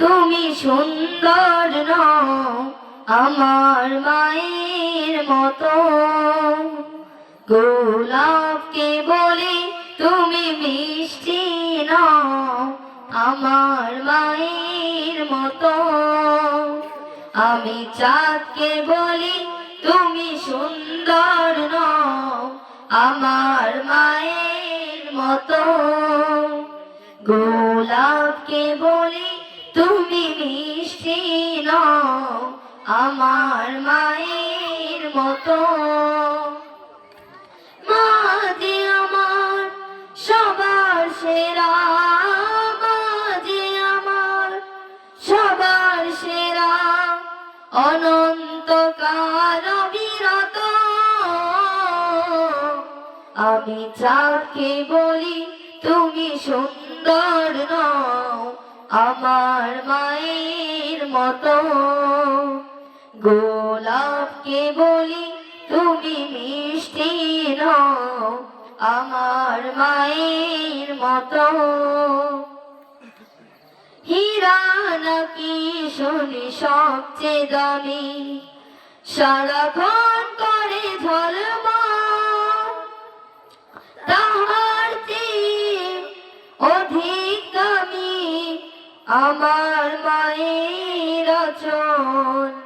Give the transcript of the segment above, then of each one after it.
তুমি সুন্দর নও, আমার মায়ের মতো। গোলাপকে বলি তুমি মিষ্টি নও, আমার মায়ের মতো। আমি চাঁদকে বলি তুমি সুন্দর নও, আমার মায়ের মতো। গোলাপকে বলি আমার মায়ের মতো। মা যে আমার সবার সেরা মা যে আমার সবার সেরা। অনন্তকাল বিরত আমি চাঁদকে বলি তুমি সুন্দর নও, আমার মায়ের মতো। গোলাপকে বলি তুমি মিষ্টি নও, আমার মায়ের মতো। হীরা নাকি শুনি সবচেয়ে দামি? সারাক্ষণ করে ঝলমা তাহার অধিক দামি আমার মায়ের চল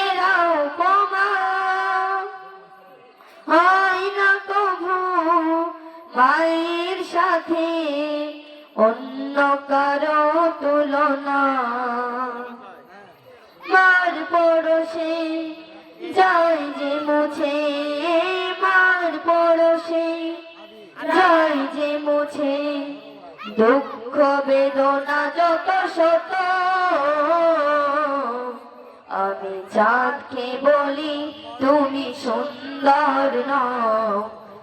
মায়ের সাথে অন্য কারও তুলনা। মার পরশে যায় যে মুছে, মার পরশে যায় যে মুছে। দুঃখ, বেদনা যত শত, আমি চাঁদকে বলি, তুমি সুন্দর নও।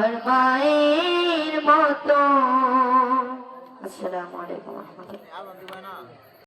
আমার মায়ের মতো। আসসালামু আলাইকুম। রহমতুল্লাহ